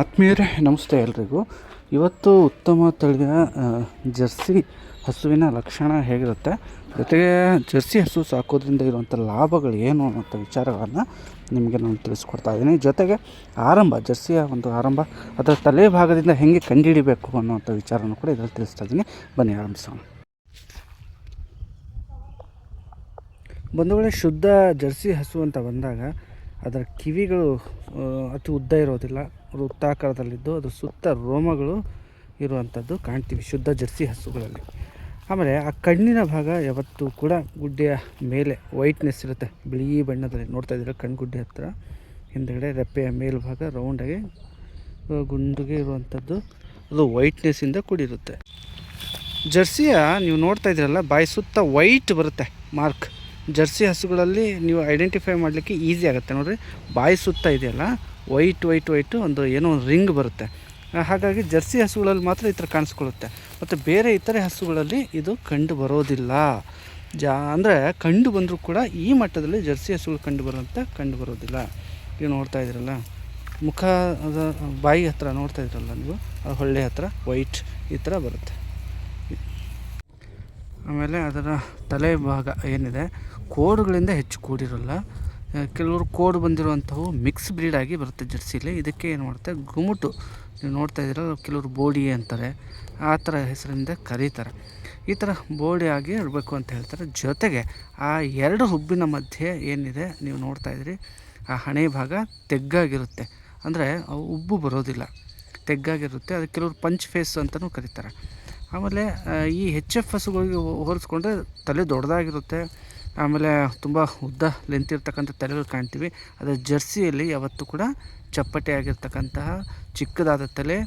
ಆತ್ಮೀಯರೇ, ನಮಸ್ತೆ ಎಲ್ರಿಗೂ. ಇವತ್ತು ಉತ್ತಮ ತಳಿಯ ಜರ್ಸಿ ಹಸುವಿನ ಲಕ್ಷಣ ಹೇಗಿರುತ್ತೆ? ಜೊತೆಗೆ ಜರ್ಸಿ ಹಸು ಸಾಕೋದ್ರಿಂದ ಇರುವಂಥ ಲಾಭಗಳು ಏನು ಅನ್ನೋಂಥ ವಿಚಾರಗಳನ್ನು ನಿಮಗೆ ನಾನು ತಿಳಿಸ್ಕೊಡ್ತಾ ಇದ್ದೀನಿ. ಜೊತೆಗೆ ಆರಂಭ, ಜರ್ಸಿಯ ಒಂದು ಆರಂಭ, ಅದರ ತಲೆ ಭಾಗದಿಂದ ಹೇಗೆ ಕಂಡುಹಿಡಿಬೇಕು ಅನ್ನೋಂಥ ವಿಚಾರನೂ ಕೂಡ ಇದರಲ್ಲಿ ತಿಳಿಸ್ತಾ ಇದ್ದೀನಿ. ಬನ್ನಿ, ಆರಂಭಿಸೋಣ. ಬಂಧುಗಳೇ, ಶುದ್ಧ ಜರ್ಸಿ ಹಸು ಅಂತ ಬಂದಾಗ ಅದರ ಕಿವಿಗಳು ಅತಿ ಉದ್ದ ಇರೋದಿಲ್ಲ. ವೃತ್ತಾಕಾರದಲ್ಲಿದ್ದು ಅದು ಸುತ್ತ ರೋಮಗಳು ಇರುವಂಥದ್ದು ಕಾಣ್ತೀವಿ, ಶುದ್ಧ ಜರ್ಸಿ ಹಸುಗಳಲ್ಲಿ. ಆಮೇಲೆ ಆ ಕಣ್ಣಿನ ಭಾಗ ಯಾವತ್ತೂ ಕೂಡ ಗುಡ್ಡೆಯ ಮೇಲೆ ವೈಟ್ನೆಸ್ ಇರುತ್ತೆ. ಬಿಳಿ ಬಣ್ಣದಲ್ಲಿ ನೋಡ್ತಾ ಇದ್ದೀರ ಕಣ್ಗುಡ್ಡೆ ಹತ್ತಿರ ಹಿಂದುಗಡೆ ರೆಪ್ಪೆಯ ಮೇಲ್ಭಾಗ ರೌಂಡಾಗಿ ಗುಂಡಿಗೆ ಇರುವಂಥದ್ದು ಅದು ವೈಟ್ನೆಸ್ಸಿಂದ ಕೂಡಿರುತ್ತೆ. ಜರ್ಸಿಯ ನೀವು ನೋಡ್ತಾ ಇದ್ದೀರಲ್ಲ, ಬಾಯಿ ಸುತ್ತ ವೈಟ್ ಬರುತ್ತೆ ಮಾರ್ಕ್ ಜರ್ಸಿ ಹಸುಗಳಲ್ಲಿ ನೀವು ಐಡೆಂಟಿಫೈ ಮಾಡಲಿಕ್ಕೆ ಈಸಿ ಆಗುತ್ತೆ. ನೋಡಿರಿ, ಬಾಯಿ ಸುತ್ತ ಇದೆಯಲ್ಲ ವೈಟ್ ವೈಟ್, ವೈಟು ಒಂದು ಏನೋ ಒಂದು ರಿಂಗ್ ಬರುತ್ತೆ. ಹಾಗಾಗಿ ಜರ್ಸಿ ಹಸುಗಳಲ್ಲಿ ಮಾತ್ರ ಈ ಥರ ಕಾಣಿಸ್ಕೊಳ್ಳುತ್ತೆ. ಮತ್ತು ಬೇರೆ ಇತರೆ ಹಸುಗಳಲ್ಲಿ ಇದು ಕಂಡು ಬರೋದಿಲ್ಲ. ಜಾ, ಅಂದರೆ ಕಂಡು ಬಂದರೂ ಕೂಡ ಈ ಮಟ್ಟದಲ್ಲಿ ಜರ್ಸಿ ಹಸುಗಳು ಕಂಡು ಬರುವಂಥ ಕಂಡು ಬರೋದಿಲ್ಲ. ನೀವು ನೋಡ್ತಾ ಇದ್ದೀರಲ್ಲ? ಮುಖ ಬಾಯಿ ಹತ್ರ ನೋಡ್ತಾ ಇದ್ರಲ್ಲ ನೀವು? ಅದು ಹೊಳ್ಳೆ ಹತ್ರ ವೈಟ್ ಈ ಥರ ಬರುತ್ತೆ. ಆಮೇಲೆ ಅದರ ತಲೆ ಭಾಗ ಏನಿದೆ? ಕೋಡುಗಳಿಂದ ಹೆಚ್ಚು ಕೂಡಿರಲ್ಲ. ಕೆಲವರು ಕೋಡ್ ಬಂದಿರುವಂಥವು ಮಿಕ್ಸ್ ಬ್ರೀಡ್ ಆಗಿ ಬರುತ್ತೆ ಜರ್ಸಿಲಿ. ಇದಕ್ಕೆ ಏನು ಮಾಡುತ್ತೆ? ಗುಮುಟು ನೀವು ನೋಡ್ತಾ ಇದ್ದೀರ, ಕೆಲವರು ಬೋಡಿ ಅಂತಾರೆ. ಆ ಥರ ಹೆಸರಿಂದ ಕರೀತಾರೆ. ಈ ಥರ ಬೋಡಿ ಆಗಿ ಇರಬೇಕು ಅಂತ ಹೇಳ್ತಾರೆ. ಜೊತೆಗೆ ಆ ಎರಡು ಹುಬ್ಬಿನ ಮಧ್ಯೆ ಏನಿದೆ, ನೀವು ನೋಡ್ತಾ ಇದ್ದೀರಿ, ಆ ಹಣೆ ಭಾಗ ತೆಗ್ಗಾಗಿರುತ್ತೆ. ಅಂದರೆ ಅವು ಉಬ್ಬು ಬರೋದಿಲ್ಲ. ತೆಗ್ಗಾಗಿರುತ್ತೆ. ಅದು ಕೆಲವರು ಪಂಚ್ ಫೇಸ್ ಅಂತಲೂ ಕರೀತಾರೆ. ಆಮೇಲೆ ಈ ಹೆಚ್ ಎಫ್ ಹಸುಗಳಿಗೆ ಹೋಲಿಸ್ಕೊಂಡ್ರೆ ತಲೆ ದೊಡ್ಡದಾಗಿರುತ್ತೆ. ಆಮೇಲೆ ತುಂಬ ಉದ್ದ ಲೆಂತ್ ಇರ್ತಕ್ಕಂಥ ತಲೆಗಳು ಕಾಣ್ತೀವಿ. ಅದರ ಜರ್ಸಿಯಲ್ಲಿ ಯಾವತ್ತೂ ಕೂಡ ಚಪ್ಪಟೆ ಆಗಿರ್ತಕ್ಕಂತಹ ಚಿಕ್ಕದಾದ ತಲೆ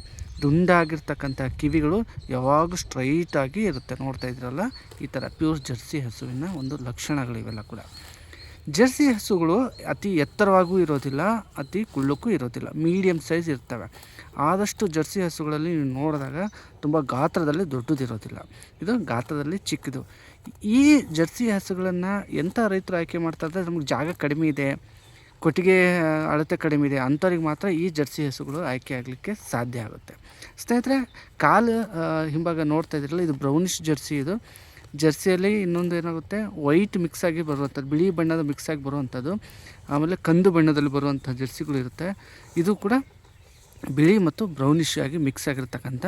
ದುಂಡಾಗಿರ್ತಕ್ಕಂಥ ಕಿವಿಗಳು ಯಾವಾಗಲೂ ಸ್ಟ್ರೈಟಾಗಿ ಇರುತ್ತೆ. ನೋಡ್ತಾ ಇದ್ರಲ್ಲ ಈ ಥರ ಪ್ಯೂರ್ ಜರ್ಸಿ ಹಸುವಿನ ಒಂದು ಲಕ್ಷಣಗಳಿವೆಲ್ಲ ಕೂಡ. ಜರ್ಸಿ ಹಸುಗಳು ಅತಿ ಎತ್ತರವಾಗೂ ಇರೋದಿಲ್ಲ, ಅತಿ ಕುಳ್ಳಕ್ಕೂ ಇರೋದಿಲ್ಲ ಮೀಡಿಯಮ್ ಸೈಜ್ ಇರ್ತವೆ. ಆದಷ್ಟು ಜರ್ಸಿ ಹಸುಗಳಲ್ಲಿ ನೀವು ನೋಡಿದಾಗ ತುಂಬ ಗಾತ್ರದಲ್ಲಿ ದೊಡ್ಡದಿರೋದಿಲ್ಲ. ಇದು ಗಾತ್ರದಲ್ಲಿ ಚಿಕ್ಕದು. ಈ ಜರ್ಸಿ ಹಸುಗಳನ್ನು ಎಂಥ ರೈತರು ಆಯ್ಕೆ ಮಾಡ್ತಾರೆ ನಮಗೆ ಜಾಗ ಕಡಿಮೆ ಇದೆ, ಕೊಟ್ಟಿಗೆ ಅಳತೆ ಕಡಿಮೆ ಇದೆ, ಅಂಥವ್ರಿಗೆ ಮಾತ್ರ ಈ ಜರ್ಸಿ ಹಸುಗಳು ಆಯ್ಕೆ ಆಗಲಿಕ್ಕೆ ಸಾಧ್ಯ ಆಗುತ್ತೆ. ಸ್ನೇಹಿತರೆ, ಕಾಲು ಹಿಂಭಾಗ ನೋಡ್ತಾ ಇದ್ರಲ್ಲ, ಇದು ಬ್ರೌನಿಶ್ ಜರ್ಸಿ ಇದು. ಜರ್ಸಿಯಲ್ಲಿ ಇನ್ನೊಂದು ಏನಾಗುತ್ತೆ ವೈಟ್ ಮಿಕ್ಸ್ ಆಗಿ ಬರುವಂಥದ್ದು, ಬಿಳಿ ಬಣ್ಣದ ಮಿಕ್ಸ್ ಆಗಿ ಬರುವಂಥದ್ದು, ಆಮೇಲೆ ಕಂದು ಬಣ್ಣದಲ್ಲಿ ಬರುವಂಥ ಜರ್ಸಿಗಳು ಇರುತ್ತೆ. ಇದು ಕೂಡ ಬಿಳಿ ಮತ್ತು ಬ್ರೌನಿಶ್ ಆಗಿ ಮಿಕ್ಸ್ ಆಗಿರ್ತಕ್ಕಂಥ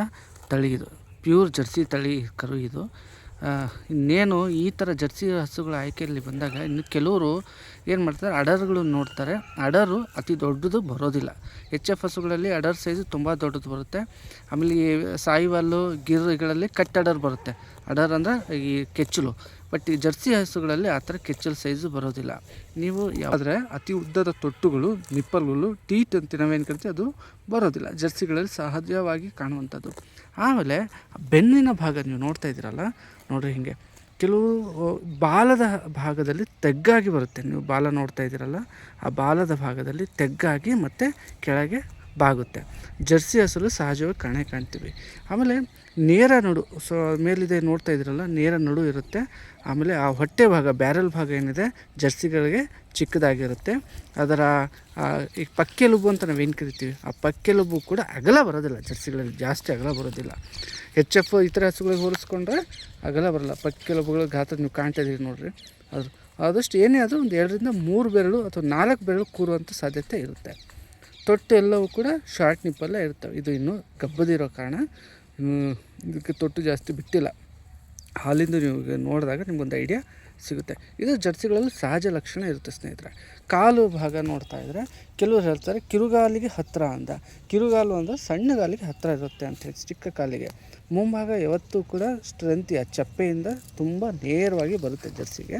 ತಳಿ ಇದು. ಪ್ಯೂರ್ ಜರ್ಸಿ ತಳಿ ಕರು ಇದು. ಇನ್ನೇನು ಈ ಥರ ಜರ್ಸಿ ಹಸುಗಳ ಆಯ್ಕೆಯಲ್ಲಿ ಬಂದಾಗ ಇನ್ನು ಕೆಲವರು ಏನು ಮಾಡ್ತಾರೆ, ಅಡರ್ಗಳು ನೋಡ್ತಾರೆ. ಅಡರು ಅತಿ ದೊಡ್ಡದು ಬರೋದಿಲ್ಲ. ಎಚ್ ಎಫ್ ಹಸುಗಳಲ್ಲಿ ಅಡರ್ ಸೈಜು ತುಂಬ ದೊಡ್ಡದು ಬರುತ್ತೆ. ಆಮೇಲೆ ಈ ಸಾಯಿವಾಲು ಗಿರ್ಗಳಲ್ಲಿ ಕಟ್ ಅಡರ್ ಬರುತ್ತೆ. ಅಡರ್ ಅಂದರೆ ಈ ಕೆಚ್ಚಲು. ಬಟ್ ಈ ಜರ್ಸಿ ಹಸುಗಳಲ್ಲಿ ಆ ಥರ ಕೆಚ್ಚಲ್ ಸೈಜು ಬರೋದಿಲ್ಲ. ನೀವು ಯಾವುದ್ರೆ ಅತಿ ಉದ್ದದ ತೊಟ್ಟುಗಳು, ನಿಪ್ಪಲ್ಗಳು ಟೀಟ್ ಅಂತ ನಾವೇನು ಕರಿತೀವಿ ಅದು ಬರೋದಿಲ್ಲ. ಜರ್ಸಿಗಳಲ್ಲಿ ಸಹಜವಾಗಿ ಕಾಣುವಂಥದ್ದು. ಆಮೇಲೆ ಬೆನ್ನಿನ ಭಾಗ ನೀವು ನೋಡ್ತಾ ಇದ್ದೀರಲ್ಲ, ನೋಡಿರಿ ಹೀಗೆ. ಕೆಲವು ಬಾಲದ ಭಾಗದಲ್ಲಿ ತೆಗ್ಗಾಗಿ ಬರುತ್ತೆ. ನೀವು ಬಾಲ ನೋಡ್ತಾ ಇದ್ದೀರಲ್ಲ, ಆ ಬಾಲದ ಭಾಗದಲ್ಲಿ ತೆಗ್ಗಾಗಿ ಮತ್ತು ಕೆಳಗೆ ಬಾಗುತ್ತೆ. ಜರ್ಸಿ ಹಸುಲು ಸಹಜವಾಗಿ ಕಾಣೆ ಕಾಣ್ತೀವಿ. ಆಮೇಲೆ ನೇರ ನಡು, ಸೊ ಮೇಲಿದೆ ನೋಡ್ತಾ ಇದ್ದೀರಲ್ಲ, ನೇರ ನಡು ಇರುತ್ತೆ. ಆಮೇಲೆ ಆ ಹೊಟ್ಟೆ ಭಾಗ, ಬ್ಯಾರಲ್ ಭಾಗ ಏನಿದೆ, ಜರ್ಸಿಗಳಿಗೆ ಚಿಕ್ಕದಾಗಿರುತ್ತೆ. ಅದರ ಈ ಪಕ್ಕೆಲುಬು ಅಂತ ನಾವೇನು ಕರಿತೀವಿ? ಆ ಪಕ್ಕೆಲುಬು ಕೂಡ ಅಗಲ ಬರೋದಿಲ್ಲ. ಜರ್ಸಿಗಳಲ್ಲಿ ಜಾಸ್ತಿ ಅಗಲ ಬರೋದಿಲ್ಲ. ಎಚ್ ಎಫ್ ಇತರ ಹಸುಗಳಿಗೆ ಹೋಲಿಸ್ಕೊಂಡ್ರೆ ಅಗಲ ಬರಲ್ಲ. ಪಕ್ಕೆಲುಬುಗಳ ಗಾತ್ರ ನೀವು ಕಾಣ್ತಾ ಇದ್ದೀರಿ ನೋಡಿರಿ. ಅದು ಆದಷ್ಟು ಏನೇ ಆದರೂ ಒಂದು ಎರಡರಿಂದ ಮೂರು ಬೆರಳು ಅಥವಾ ನಾಲ್ಕು ಬೆರಳು ಕೂರುವಂಥ ಸಾಧ್ಯತೆ ಇರುತ್ತೆ. ತೊಟ್ಟು ಎಲ್ಲವೂ ಕೂಡ ಶಾರ್ಟ್ ನಿಪ್ಪಲ್ಲೇ ಇರ್ತವೆ. ಇದು ಇನ್ನೂ ಗಬ್ಬದಿರೋ ಕಾರಣ. ಇದಕ್ಕೆ ತೊಟ್ಟು ಜಾಸ್ತಿ ಬಿಟ್ಟಿಲ್ಲ. ಹಾಲಿಂದು ನೀವು ನೋಡಿದಾಗ ನಿಮ್ಗೊಂದು ಐಡಿಯಾ. ಸಿಗುತ್ತೆ. ಇದು ಜರ್ಸಿಗಳಲ್ಲಿ ಸಹಜ ಲಕ್ಷಣ ಇರುತ್ತೆ ಸ್ನೇಹಿತರೆ. ಕಾಲು ಭಾಗ ನೋಡ್ತಾ ಇದ್ದರೆ ಕೆಲವರು ಹೇಳ್ತಾರೆ ಕಿರುಗಾಲಿಗೆ ಹತ್ತಿರ ಅಂತ ಕಿರುಗಾಲು ಅಂದರೆ ಸಣ್ಣಗಾಲಿಗೆ ಹತ್ತಿರ ಇರುತ್ತೆ ಅಂತ ಹೇಳಿ ಚಿಕ್ಕ ಕಾಲಿಗೆ. ಮುಂಭಾಗ ಯಾವತ್ತೂ ಕೂಡ ಸ್ಟ್ರೆಂತಿಯ ಚಪ್ಪೆಯಿಂದ ತುಂಬ ನೇರವಾಗಿ ಬರುತ್ತೆ ಜರ್ಸಿಗೆ.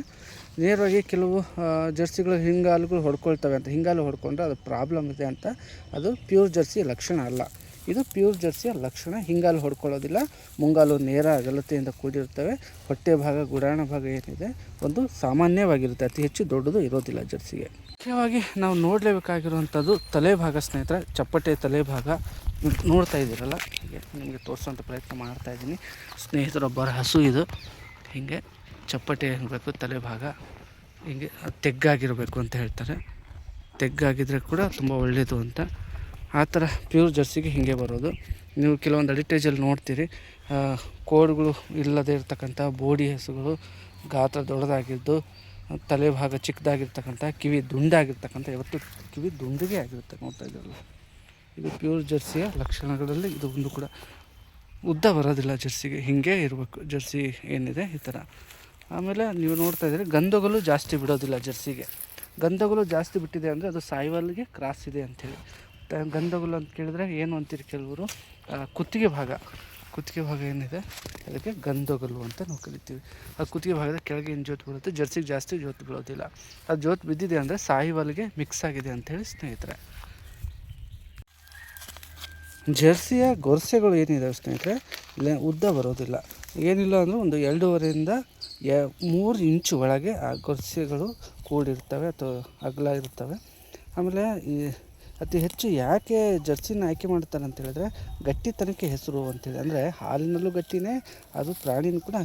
ನೇರವಾಗಿ ಕೆಲವು ಆ, ಜರ್ಸಿಗಳು ಹಿಂಗಾಲುಗಳು ಹೊಡ್ಕೊಳ್ತವೆ ಅಂತ ಹಿಂಗಾಲು ಹೊಡ್ಕೊಂಡ್ರೆ ಅದು ಪ್ರಾಬ್ಲಮ್ ಇದೆ ಅಂತ ಅದು ಪ್ಯೂರ್ ಜರ್ಸಿ ಲಕ್ಷಣ ಅಲ್ಲ. ಇದು ಪ್ಯೂರ್ ಜರ್ಸಿಯ ಲಕ್ಷಣ, ಹಿಂಗಾಲು ಹೊಡ್ಕೊಳ್ಳೋದಿಲ್ಲ. ಮುಂಗಾಲು ನೇರ ಅಗಲತೆಯಿಂದ ಕೂಡಿರ್ತವೆ ಹೊಟ್ಟೆ ಭಾಗ ಗುಡಾಣ ಭಾಗ ಏನಿದೆ, ಒಂದು ಸಾಮಾನ್ಯವಾಗಿರುತ್ತೆ. ಅತಿ ಹೆಚ್ಚು ದೊಡ್ಡದು ಇರೋದಿಲ್ಲ ಜರ್ಸಿಗೆ. ಮುಖ್ಯವಾಗಿ ನಾವು ನೋಡಲೇಬೇಕಾಗಿರುವಂಥದ್ದು ತಲೆಭಾಗ ಭಾಗ ಸ್ನೇಹಿತರೆ, ಚಪ್ಪಟೆ ತಲೆಭಾಗ ನೋಡ್ತಾ ಇದ್ದೀರಲ್ಲ? ಹೀಗೆ ನಿಮಗೆ ತೋರಿಸೋಂಥ ಪ್ರಯತ್ನ ಮಾಡ್ತಾ ಇದ್ದೀನಿ. ಸ್ನೇಹಿತರೊಬ್ಬರ ಹಸು ಇದು. ಹೀಗೆ ಚಪ್ಪಟೆ ಇರಬೇಕು ತಲೆಭಾಗ ಹೀಗೆ ತೆಗ್ಗಾಗಿರಬೇಕು ಅಂತ ಹೇಳ್ತಾರೆ. ತೆಗ್ಗಾಗಿದ್ರೆ ಕೂಡ ತುಂಬ ಒಳ್ಳೆಯದು ಅಂತ. ಆ ಥರ ಪ್ಯೂರ್ ಜರ್ಸಿಗೆ ಹೀಗೆ ಬರೋದು. ನೀವು ಕೆಲವೊಂದು ಅಡಿಟೇಜಲ್ಲಿ ನೋಡ್ತೀರಿ. ಕೋಡ್ಗಳು ಇಲ್ಲದೇ ಇರ್ತಕ್ಕಂಥ, ಬೋಡಿ ಹಸುಗಳು ಗಾತ್ರ ದೊಡ್ಡದಾಗಿದ್ದು, ತಲೆ ಭಾಗ ಚಿಕ್ಕದಾಗಿರ್ತಕ್ಕಂಥ, ಕಿವಿ ದುಂಡಾಗಿರ್ತಕ್ಕಂಥ ಇವತ್ತು ಕಿವಿ ದುಂಡಿಗೆ ಆಗಿರುತ್ತೆ ನೋಡ್ತಾ ಇದ್ದೀರಲ್ಲ. ಇದು ಪ್ಯೂರ್ ಜರ್ಸಿಯ ಲಕ್ಷಣಗಳಲ್ಲಿ ಇದು ಒಂದು ಕೂಡ ಉದ್ದ ಬರೋದಿಲ್ಲ ಜರ್ಸಿಗೆ. ಹೀಗೆ ಇರಬೇಕು. ಜರ್ಸಿ ಏನಿದೆ ಈ ಥರ. ಆಮೇಲೆ ನೀವು ನೋಡ್ತಾ ಇದ್ದೀರಿ, ಗಂಧಗಳು ಜಾಸ್ತಿ ಬಿಡೋದಿಲ್ಲ ಜರ್ಸಿಗೆ. ಗಂಧಗಳು ಜಾಸ್ತಿ ಬಿಟ್ಟಿದೆ ಅಂದರೆ ಅದು ಸಾಯಿವಲ್ಗೆ ಕ್ರಾಸ್ ಇದೆ ಅಂಥೇಳಿ. ಗಂಧಗಳು ಅಂತ ಕೇಳಿದ್ರೆ ಏನು ಅಂತೀರಿ ಕೆಲವರು? ಆ, ಕುತ್ತಿಗೆ ಭಾಗ. ಕುತ್ತಿಗೆ ಭಾಗ ಏನಿದೆ? ಅದಕ್ಕೆ ಗಂಧಗಲ್ಲು ಅಂತ ನಾವು ಕರಿತೀವಿ. ಆ ಕುತ್ತಿಗೆ ಭಾಗದ ಕೆಳಗೆ ಏನು ಜೋತು ಬೀಳುತ್ತೆ? ಜರ್ಸಿಗೆ ಜಾಸ್ತಿ ಜೋತು ಬೀಳೋದಿಲ್ಲ. ಅದು ಜೋತು ಬಿದ್ದಿದೆ ಅಂದರೆ ಸಾಯಿವಾಲ್ಗೆ ಮಿಕ್ಸ್ ಆಗಿದೆ ಅಂಥೇಳಿ ಸ್ನೇಹಿತರೆ. ಜರ್ಸಿಯ ಗೊರಸೆಗಳು ಏನಿದಾವೆ ಸ್ನೇಹಿತರೆ? ಇಲ್ಲ ಉದ್ದ ಬರೋದಿಲ್ಲ. ಏನಿಲ್ಲ ಅಂದರೆ ಒಂದು ಎರಡೂವರೆಯಿಂದ ಮೂರು ಇಂಚು ಒಳಗೆ ಆ ಗೊರಸೆಗಳು ಕೂಡಿರ್ತವೆ ಅಥವಾ ಅಗಲ ಇರ್ತವೆ. ಆಮೇಲೆ ಈ ಅತಿ ಹೆಚ್ಚು ಯಾಕೆ ಜರ್ಸಿನ ಆಯ್ಕೆ ಮಾಡ್ತಾರೆ ಅಂತ ಹೇಳಿದ್ರೆ ಗಟ್ಟಿತನಕ್ಕೆ ಹೆಸರು ಅಂತೇಳಿ ಅಂದರೆ ಹಾಲಿನಲ್ಲೂ ಗಟ್ಟಿನೇ, ಅದು ಪ್ರಾಣಿನೂ ಕೂಡ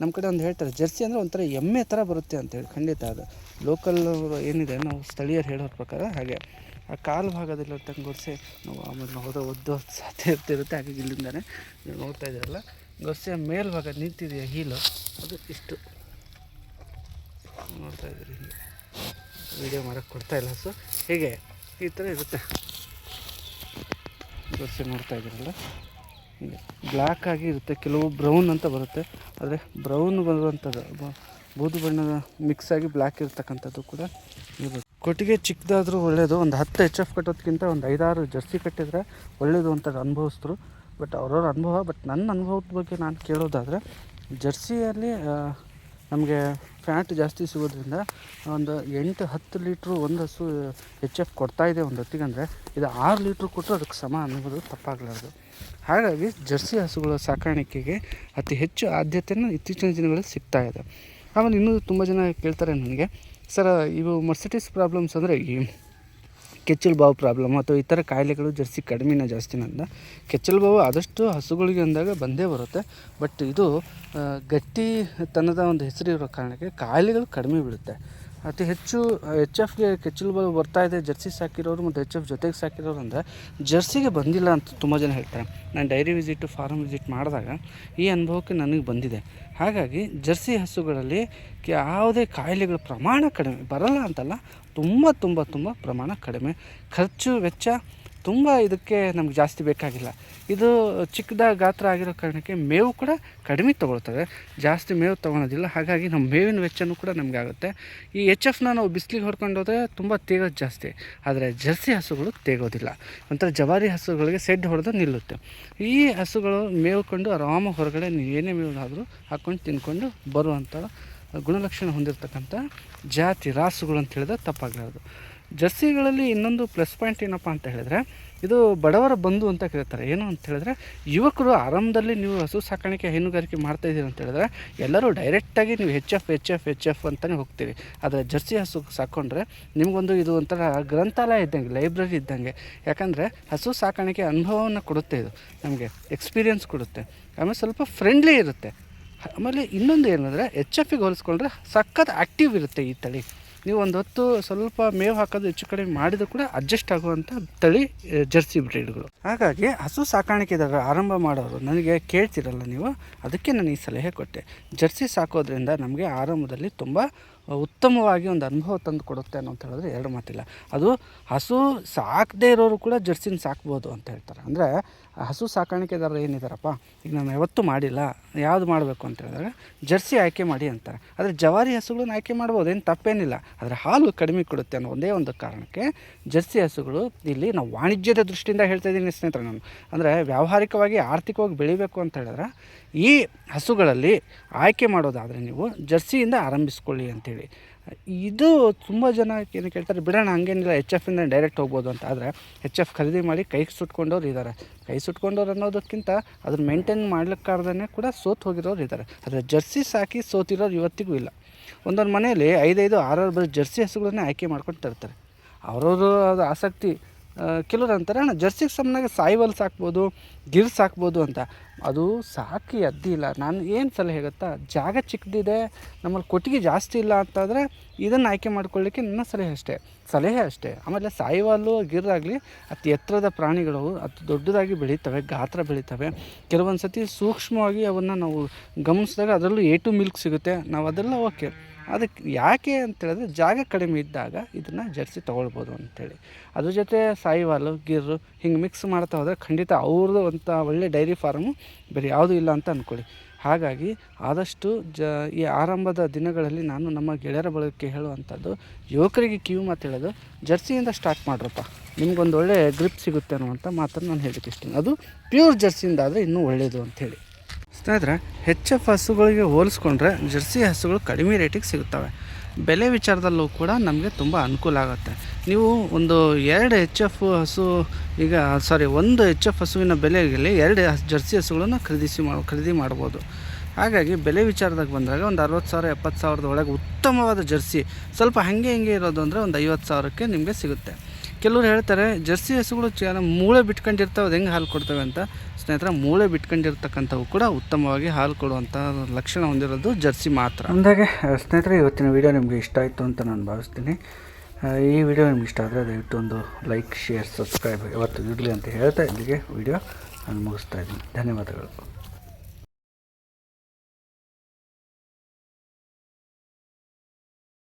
ನಮ್ಮ ಕಡೆ ಒಂದು ಹೇಳ್ತಾರೆ, ಜರ್ಸಿ ಅಂದರೆ ಒಂಥರ ಎಮ್ಮೆ ಥರ ಬರುತ್ತೆ ಅಂತೇಳಿ ಖಂಡಿತ ಅದು. ಲೋಕಲ್ ಏನಿದೆ, ನಾವು ಸ್ಥಳೀಯರು ಹೇಳೋ ಪ್ರಕಾರ ಹಾಗೆ. ಆ ಕಾಲು ಭಾಗದಲ್ಲಿ ತಂಗೊರ್ಸಿ ನಾವು ಆಮೇಲೆ ಹೋದ ಒದ್ದು ಸಾಧ್ಯ ಇರ್ತಿರುತ್ತೆ ಹಾಗಾಗಿ ಇಲ್ಲಿಂದಾನೆ. ನೀವು ನೋಡ್ತಾ ಇದ್ದೀರಲ್ಲ, ಗೊರ್ಸೆಯ ಮೇಲ್ಭಾಗ ನಿಂತಿದೆಯಾ ಹೀಲು? ಅದು ಇಷ್ಟು. ನೋಡ್ತಾ ಇದ್ದೀರಿ ವಿಡಿಯೋ ಮಾಡೋಕ್ಕೆ ಕೊಡ್ತಾ ಇಲ್ಲ, ಸೊ ಹೀಗೆ. ಈ ಥರ ಇರುತ್ತೆ. ದೋಸೆ ನೋಡ್ತಾ ಇದ್ದೀರಲ್ಲ? ಹೀಗೆ ಬ್ಲ್ಯಾಕ್ ಆಗಿ ಇರುತ್ತೆ, ಕೆಲವು ಬ್ರೌನ್ ಅಂತ ಬರುತ್ತೆ. ಆದರೆ ಬ್ರೌನ್ ಬರುವಂಥದ್ದು ಬೂದು ಬಣ್ಣದ ಮಿಕ್ಸ್ ಆಗಿ ಬ್ಲ್ಯಾಕ್ ಇರ್ತಕ್ಕಂಥದ್ದು ಕೂಡ ಇರುತ್ತೆ. ಕೊಟ್ಟಿಗೆ ಚಿಕ್ಕದಾದರೂ ಒಳ್ಳೆಯದು ಒಂದು ಹತ್ತು ಎಚ್ ಎಫ್ ಕಟ್ಟೋದಕ್ಕಿಂತ ಒಂದು ಐದಾರು ಜರ್ಸಿ ಕಟ್ಟಿದರೆ ಒಳ್ಳೆಯದು ಅಂತ ಅನುಭವಿಸಿದ್ರು. ಬಟ್ ಅವ್ರವ್ರ ಅನುಭವ ಬಟ್ ನನ್ನ ಅನುಭವದ ಬಗ್ಗೆ ನಾನು ಕೇಳೋದಾದರೆ, ಜರ್ಸಿಯಲ್ಲಿ ನಮಗೆ ಫ್ಯಾಟ್ ಜಾಸ್ತಿ ಸಿಗೋದ್ರಿಂದ ಒಂದು ಎಂಟು ಹತ್ತು ಲೀಟ್ರು ಒಂದು ಹಸು ಎಚ್ ಎಫ್ ಕೊಡ್ತಾಯಿದೆ ಒಂದು ಹೊತ್ತಿಗೆ ಅಂದರೆ ಇದು ಆರು ಲೀಟ್ರ್ ಕೊಟ್ಟರು ಅದಕ್ಕೆ ಸಮ ಅನ್ನೋದು ತಪ್ಪಾಗಲಾರ್ದು. ಹಾಗಾಗಿ ಜರ್ಸಿ ಹಸುಗಳ ಸಾಕಾಣಿಕೆಗೆ ಅತಿ ಹೆಚ್ಚು ಆದ್ಯತೆಯನ್ನು ಇತ್ತೀಚಿನ ದಿನಗಳಲ್ಲಿ ಸಿಗ್ತಾ ಇದೆ. ಆಮೇಲೆ ಇನ್ನೂ ತುಂಬ ಜನ ಕೇಳ್ತಾರೆ ನನಗೆ, ಸರ್, ಇವು ಮರ್ಸಿಟೀಸ್ ಪ್ರಾಬ್ಲಮ್ಸ್ ಅಂದರೆ ಈ ಕೆಚ್ಚಲು ಬಾವು ಪ್ರಾಬ್ಲಮ್ ಅಥವಾ ಈ ಥರ ಕಾಯಿಲೆಗಳು ಜರ್ಸಿ ಕಡಿಮೆನ ಜಾಸ್ತಿನ ಕೆಚ್ಚಲು ಬಾವು ಆದಷ್ಟು ಹಸುಗಳಿಗೆ ಅಂದಾಗ ಬಂದೇ ಬರುತ್ತೆ. ಬಟ್ ಇದು ಗಟ್ಟಿತನದ ಒಂದು ಹೆಸರಿರೋ ಕಾರಣಕ್ಕೆ ಕಾಯಿಲೆಗಳು ಕಡಿಮೆ ಬೀಳುತ್ತೆ. ಅತಿ ಹೆಚ್ಚು ಎಚ್ ಎಫ್ಗೆ ಕೆಚ್ಚಲು ಬಲ್ ಬರ್ತಾ ಇದೆ, ಜರ್ಸಿ ಸಾಕಿರೋರು ಮತ್ತು ಎಚ್ ಎಫ್ ಜೊತೆಗೆ ಸಾಕಿರೋರು ಅಂದರೆ ಜರ್ಸಿಗೆ ಬಂದಿಲ್ಲ ಅಂತ ತುಂಬ ಜನ ಹೇಳ್ತಾರೆ. ನಾನು ಡೈರಿ ವಿಸಿಟ್ ಫಾರ್ಮ್ ವಿಸಿಟ್ ಮಾಡಿದಾಗ ಈ ಅನುಭವಕ್ಕೆ ನನಗೆ ಬಂದಿದೆ. ಹಾಗಾಗಿ ಜರ್ಸಿ ಹಸುಗಳಲ್ಲಿ ಯಾವುದೇ ಕಾಯಿಲೆಗಳ ಪ್ರಮಾಣ ಕಡಿಮೆ, ಬರಲ್ಲ ಅಂತಲ್ಲ, ತುಂಬ ತುಂಬ ತುಂಬ ಪ್ರಮಾಣ ಕಡಿಮೆ. ಖರ್ಚು ವೆಚ್ಚ ತುಂಬ ಇದಕ್ಕೆ ನಮ್ಗೆ ಜಾಸ್ತಿ ಬೇಕಾಗಿಲ್ಲ. ಇದು ಚಿಕ್ಕದ ಗಾತ್ರ ಆಗಿರೋ ಕಾರಣಕ್ಕೆ ಮೇವು ಕೂಡ ಕಡಿಮೆ ತೊಗೊಳ್ತವೆ ಜಾಸ್ತಿ ಮೇವು ತೊಗೊಳೋದಿಲ್ಲ. ಹಾಗಾಗಿ ನಮ್ಮ ಮೇವಿನ ವೆಚ್ಚನೂ ಕೂಡ ನಮಗೆ ಆಗುತ್ತೆ. ಈ ಎಚ್ ಎಫ್ನ ನಾವು ಬಿಸಿಲಿಗೆ ಹೊಡ್ಕೊಂಡು ಹೋದರೆ ತುಂಬ ತೇಗೋದು ಜಾಸ್ತಿ. ಆದರೆ ಜರ್ಸಿ ಹಸುಗಳು ತೇಗೋದಿಲ್ಲ. ಒಂಥರ ಜವಾರಿ ಹಸುಗಳಿಗೆ ಸೆಡ್ ಹೊಡೆದು ನಿಲ್ಲುತ್ತೆ. ಈ ಹಸುಗಳು ಮೇವು ಕೊಂಡು ಆರಾಮ ಹೊರಗಡೆ ನೀವು ಏನೇ ಮೇವಾದರೂ ಹಾಕ್ಕೊಂಡು ತಿನ್ಕೊಂಡು ಬರುವಂಥ ಗುಣಲಕ್ಷಣ ಹೊಂದಿರತಕ್ಕಂಥ ಜಾತಿ ರಾಸುಗಳು ಅಂತ ಹೇಳಿದ್ರೆ ತಪ್ಪಾಗಲಾರದು. ಜರ್ಸಿಗಳಲ್ಲಿ ಇನ್ನೊಂದು ಪ್ಲಸ್ ಪಾಯಿಂಟ್ ಏನಪ್ಪ ಅಂತ ಹೇಳಿದ್ರೆ, ಇದು ಬಡವರ ಬಂಧು ಅಂತ ಕರೀತಾರೆ. ಏನು ಅಂತ ಹೇಳಿದ್ರೆ, ಯುವಕರು ಆರಂಭದಲ್ಲಿ ನೀವು ಹಸು ಸಾಕಾಣಿಕೆ ಹೈನುಗಾರಿಕೆ ಮಾಡ್ತಾ ಇದ್ದೀರಿ ಅಂತ ಹೇಳಿದ್ರೆ, ಎಲ್ಲರೂ ಡೈರೆಕ್ಟಾಗಿ ನೀವು H F H F H F ಅಂತಲೇ ಹೋಗ್ತೀರಿ. ಆದರೆ ಜರ್ಸಿ ಹಸು ಸಾಕೊಂಡ್ರೆ ನಿಮಗೊಂದು ಇದು ಒಂಥರ ಗ್ರಂಥಾಲಯ ಇದ್ದಂಗೆ, ಲೈಬ್ರರಿ ಇದ್ದಂಗೆ. ಯಾಕಂದರೆ ಹಸು ಸಾಕಾಣಿಕೆ ಅನುಭವವನ್ನು ಕೊಡುತ್ತೆ ಇದು. ನಮಗೆ ಎಕ್ಸ್ಪೀರಿಯನ್ಸ್ ಕೊಡುತ್ತೆ. ಆಮೇಲೆ ಸ್ವಲ್ಪ ಫ್ರೆಂಡ್ಲಿ ಇರುತ್ತೆ. ಆಮೇಲೆ ಇನ್ನೊಂದು ಏನಂದರೆ ಎಚ್ ಎಫ್ಗೆ ಹೋಲಿಸ್ಕೊಂಡ್ರೆ ಸಖತ್ ಆ್ಯಕ್ಟಿವ್ ಇರುತ್ತೆ ಈ ತಳಿ. ನೀವು ಒಂದು ಹೊತ್ತು ಸ್ವಲ್ಪ ಮೇವು ಹಾಕೋದು ಹೆಚ್ಚು ಕಡಿಮೆ ಮಾಡಿದರೂ ಕೂಡ ಅಡ್ಜಸ್ಟ್ ಆಗುವಂಥ ತಳಿ ಜರ್ಸಿ ಬ್ರೀಡ್ಗಳು ಹಾಗಾಗಿ ಹಸು ಸಾಕಾಣಿಕೆದಾಗ ಆರಂಭ ಮಾಡೋರು ನನಗೆ ಕೇಳ್ತಿರಲ್ಲ ನೀವು, ಅದಕ್ಕೆ ನಾನು ಈ ಸಲಹೆ ಕೊಟ್ಟೆ. ಜರ್ಸಿ ಸಾಕೋದ್ರಿಂದ ನಮಗೆ ಆರಂಭದಲ್ಲಿ ತುಂಬ ಉತ್ತಮವಾಗಿ ಒಂದು ಅನುಭವ ತಂದು ಕೊಡುತ್ತೆ ಅನ್ನೋ ಅಂತ ಹೇಳಿದ್ರೆ ಎರಡು ಮಾತಿಲ್ಲ. ಅದು ಹಸು ಸಾಕದೇ ಇರೋರು ಕೂಡ ಜರ್ಸಿನ ಸಾಕ್ಬೋದು ಅಂತ ಹೇಳ್ತಾರೆ. ಅಂದರೆ ಹಸು ಸಾಕಾಣಿಕೆದಾರರು ಏನಿದ್ದಾರಪ್ಪ ಈಗ ನಾನು ಯಾವತ್ತೂ ಮಾಡಿಲ್ಲ, ಯಾವುದು ಮಾಡಬೇಕು ಅಂತ ಹೇಳಿದಾಗ ಜರ್ಸಿ ಆಯ್ಕೆ ಮಾಡಿ ಅಂತಾರೆ. ಆದರೆ ಜವಾರಿ ಹಸುಗಳನ್ನ ಆಯ್ಕೆ ಮಾಡ್ಬೋದು, ಏನು ತಪ್ಪೇನಿಲ್ಲ. ಆದರೆ ಹಾಲು ಕಡಿಮೆ ಕೊಡುತ್ತೆ ಅನ್ನೋ ಒಂದೇ ಒಂದು ಕಾರಣಕ್ಕೆ ಜರ್ಸಿ ಹಸುಗಳು ಇಲ್ಲಿ ನಾವು ವಾಣಿಜ್ಯದ ದೃಷ್ಟಿಯಿಂದ ಹೇಳ್ತಾ ಇದ್ದೀನಿ ಸ್ನೇಹಿತರೆ ನಾನು. ಅಂದರೆ ವ್ಯಾವಹಾರಿಕವಾಗಿ ಆರ್ಥಿಕವಾಗಿ ಬೆಳಿಬೇಕು ಅಂತ ಹೇಳಿದ್ರೆ ಈ ಹಸುಗಳಲ್ಲಿ ಆಯ್ಕೆ ಮಾಡೋದಾದರೆ ನೀವು ಜರ್ಸಿಯಿಂದ ಆರಂಭಿಸ್ಕೊಳ್ಳಿ ಅಂತೇಳಿ ಇದು ತುಂಬ ಜನ ಏನು ಕೇಳ್ತಾರೆ, ಬಿಡೋಣ, ಹಂಗೇನಿಲ್ಲ ಎಚ್ ಎಫಿಂದ ಡೈರೆಕ್ಟ್ ಹೋಗ್ಬೋದು ಅಂತ. ಆದರೆ ಎಚ್ ಎಫ್ ಖರೀದಿ ಮಾಡಿ ಕೈ ಸುಟ್ಕೊಂಡವ್ರು ಇದ್ದಾರೆ ಕೈ ಸುಟ್ಕೊಂಡವ್ರು ಅನ್ನೋದಕ್ಕಿಂತ ಅದನ್ನ ಮೇಂಟೈನ್ ಮಾಡ್ಲಿಕ್ಕಾರ್ದೇ ಕೂಡ ಸೋತು ಹೋಗಿರೋರು ಇದ್ದಾರೆ ಆದರೆ ಜರ್ಸಿ ಸಾಕಿ ಸೋತಿರೋರು ಇವತ್ತಿಗೂ ಇಲ್ಲ. ಒಂದೊಂದು ಮನೆಯಲ್ಲಿ ಐದೈದು, ಆರಾರು ಬರೀ ಜರ್ಸಿ ಹಸುಗಳನ್ನೇ ಆಯ್ಕೆ ಮಾಡ್ಕೊಂಡು ತರ್ತಾರೆ. ಅವರವರು ಅದು ಆಸಕ್ತಿ ಕೆಲವ್ರು ಅಂತಾರೆ, ಅಣ್ಣ, ಜರ್ಸಿಗೆ ಸಮನಾಗಿ ಸಾಯಿವಲ್ ಸಾಕ್ಬೋದು, ಗಿರ್ ಸಾಕ್ಬೋದು ಅಂತ. ಅದು ಸಾಕಿ ಅದ್ದಿಲ್ಲ ನಾನು ಏನು ಸಲಹೆ ಗೊತ್ತಾ? ಜಾಗ ಚಿಕ್ಕದಿದೆ ನಮ್ಮಲ್ಲಿ ಕೊಟ್ಟಿಗೆ ಜಾಸ್ತಿ ಇಲ್ಲ ಅಂತಾದರೆ ಇದನ್ನು ಆಯ್ಕೆ ಮಾಡ್ಕೊಳ್ಳಿಕ್ಕೆ ನನ್ನ ಸಲಹೆ ಅಷ್ಟೇ. ಸಲಹೆ ಅಷ್ಟೇ. ಆಮೇಲೆ ಸಾಯಿವಾಲು, ಗಿರ್ರಾಗಲಿ, ಅತಿ ಎತ್ತರದ ಪ್ರಾಣಿಗಳು ಅತಿ ದೊಡ್ಡದಾಗಿ ಬೆಳೀತವೆ, ಗಾತ್ರ ಬೆಳೀತವೆ. ಕೆಲವೊಂದು ಸತಿ ಸೂಕ್ಷ್ಮವಾಗಿ ಅವನ್ನು ನಾವು ಗಮನಿಸಿದಾಗ ಅದರಲ್ಲೂ ಎ ಟು ಮಿಲ್ಕ್ ಸಿಗುತ್ತೆ. ನಾವು ಅದೆಲ್ಲ ಓಕೆ. ಅದಕ್ಕೆ ಯಾಕೆ ಅಂತೇಳಿದ್ರೆ ಜಾಗ ಕಡಿಮೆ ಇದ್ದಾಗ ಇದನ್ನು ಜರ್ಸಿ ತೊಗೊಳ್ಬೋದು ಅಂಥೇಳಿ ಅದ್ರ ಜೊತೆ ಸಾಯಿವಾಲು, ಗಿರ್ರು ಹಿಂಗೆ ಮಿಕ್ಸ್ ಮಾಡ್ತಾ ಹೋದರೆ ಖಂಡಿತ ಅವ್ರದ್ದು ಅಂತ ಒಳ್ಳೆ ಡೈರಿ ಫಾರ್ಮು ಬೇರೆ ಯಾವುದೂ ಇಲ್ಲ ಅಂತ ಅಂದ್ಕೊಳ್ಳಿ ಹಾಗಾಗಿ ಆದಷ್ಟು ಜ, ಈ ಆರಂಭದ ದಿನಗಳಲ್ಲಿ ನಾನು ನಮ್ಮ ಗೆಳೆಯರ ಬಳಕೆ ಹೇಳುವಂಥದ್ದು, ಯುವಕರಿಗೆ ಕಿವಿ ಮಾತು ಹೇಳೋದು, ಜರ್ಸಿಯಿಂದ ಸ್ಟಾರ್ಟ್ ಮಾಡ್ರಪ್ಪ. ನಿಮ್ಗೊಂದು ಒಳ್ಳೆ ಗ್ರಿಪ್ ಸಿಗುತ್ತೆ ಅನ್ನುವಂಥ ಮಾತನ್ನು ನಾನು ಹೇಳಕ್ಕೆ ಇಷ್ಟೇನೆ ಅದು ಪ್ಯೂರ್ ಜರ್ಸಿಯಿಂದ ಆದರೆ ಇನ್ನೂ ಒಳ್ಳೆಯದು ಅಂಥೇಳಿ ಸ್ನೇಹಿತರೆ ಹೆಚ್ ಎಫ್ ಹಸುಗಳಿಗೆ ಹೋಲಿಸ್ಕೊಂಡ್ರೆ ಜರ್ಸಿ ಹಸುಗಳು ಕಡಿಮೆ ರೇಟಿಗೆ ಸಿಗುತ್ತವೆ. ಬೆಲೆ ವಿಚಾರದಲ್ಲೂ ಕೂಡ ನಮಗೆ ತುಂಬ ಅನುಕೂಲ ಆಗುತ್ತೆ. ನೀವು ಒಂದು ಎರಡು ಎಚ್ ಎಫ್ ಹಸು, ಈಗ ಸಾರಿ ಒಂದು ಎಚ್ ಎಫ್ ಹಸುವಿನ ಬೆಲೆಯಲ್ಲಿ ಎರಡು ಜರ್ಸಿ ಹಸುಗಳನ್ನು ಖರೀದಿಸಿ ಮಾಡಿ ಖರೀದಿ ಮಾಡ್ಬೋದು. ಹಾಗಾಗಿ ಬೆಲೆ ವಿಚಾರದಾಗ ಬಂದಾಗ ಒಂದು ಅರವತ್ತು ಸಾವಿರ, ಎಪ್ಪತ್ತು ಸಾವಿರದ ಒಳಗೆ ಉತ್ತಮವಾದ ಜರ್ಸಿ, ಸ್ವಲ್ಪ ಹಾಗೆ ಹಿಂಗೆ ಇರೋದು ಅಂದರೆ ಒಂದು ಐವತ್ತು ಸಾವಿರಕ್ಕೆ ನಿಮಗೆ ಸಿಗುತ್ತೆ. ಕೆಲವರು ಹೇಳ್ತಾರೆ, ಜರ್ಸಿ ಹಸುಗಳು ಚ ಮೂಳೆ ಬಿಟ್ಕೊಂಡಿರ್ತಾವೆ, ಅದು ಹೆಂಗೆ ಹಾಲು ಕೊಡ್ತವೆ ಅಂತ? ಸ್ನೇಹಿತರೆ, ಮೂಳೆ ಬಿಟ್ಕೊಂಡಿರ್ತಕ್ಕಂಥವು ಕೂಡ ಉತ್ತಮವಾಗಿ ಹಾಲು ಕೊಡುವಂಥ ಲಕ್ಷಣ ಹೊಂದಿರೋದು ಜರ್ಸಿ ಮಾತ್ರ. ಅಂದಾಗೆ ಸ್ನೇಹಿತರೆ, ಇವತ್ತಿನ ವಿಡಿಯೋ ನಿಮಗೆ ಇಷ್ಟ ಆಯಿತು ಅಂತ ನಾನು ಭಾವಿಸ್ತೀನಿ. ಈ ವಿಡಿಯೋ ನಿಮ್ಗೆ ಇಷ್ಟ ಆದರೆ ದಯವಿಟ್ಟು ಒಂದು ಲೈಕ್ ಶೇರ್ ಸಬ್ಸ್ಕ್ರೈಬ್ ಇವತ್ತು ಇರಲಿ ಅಂತ ಹೇಳ್ತಾ ಇಲ್ಲಿಗೆ ವಿಡಿಯೋ ನಾನು ಮುಗಿಸ್ತಾ ಇದ್ದೀನಿ. ಧನ್ಯವಾದಗಳು.